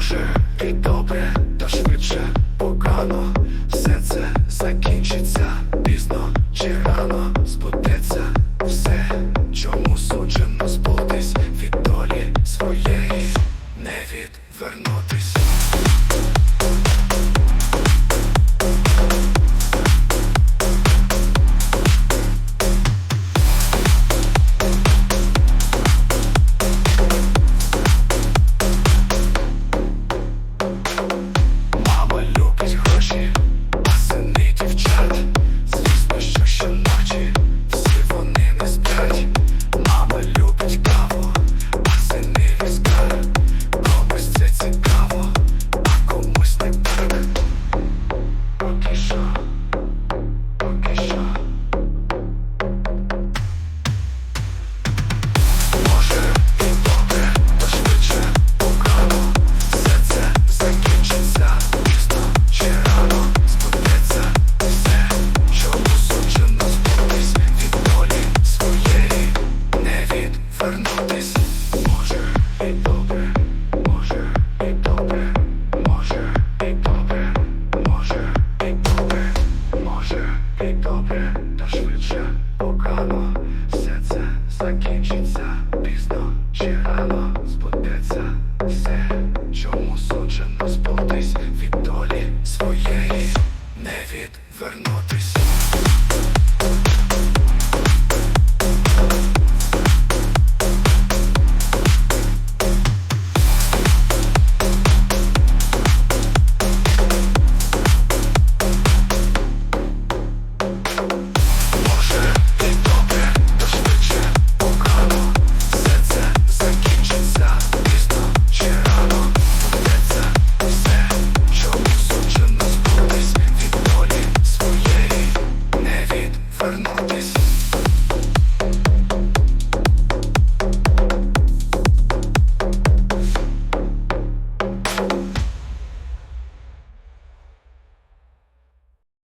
Може, і добре, та швидше погано все це закінчиться, пізно чи рано збудеться все, чому суджено збутись від долі своєї не відвернутись. вернутись може і добре, може і добре, може і добре, може і добре, може і добре, та швидше погано все закінчиться пізно чи рано.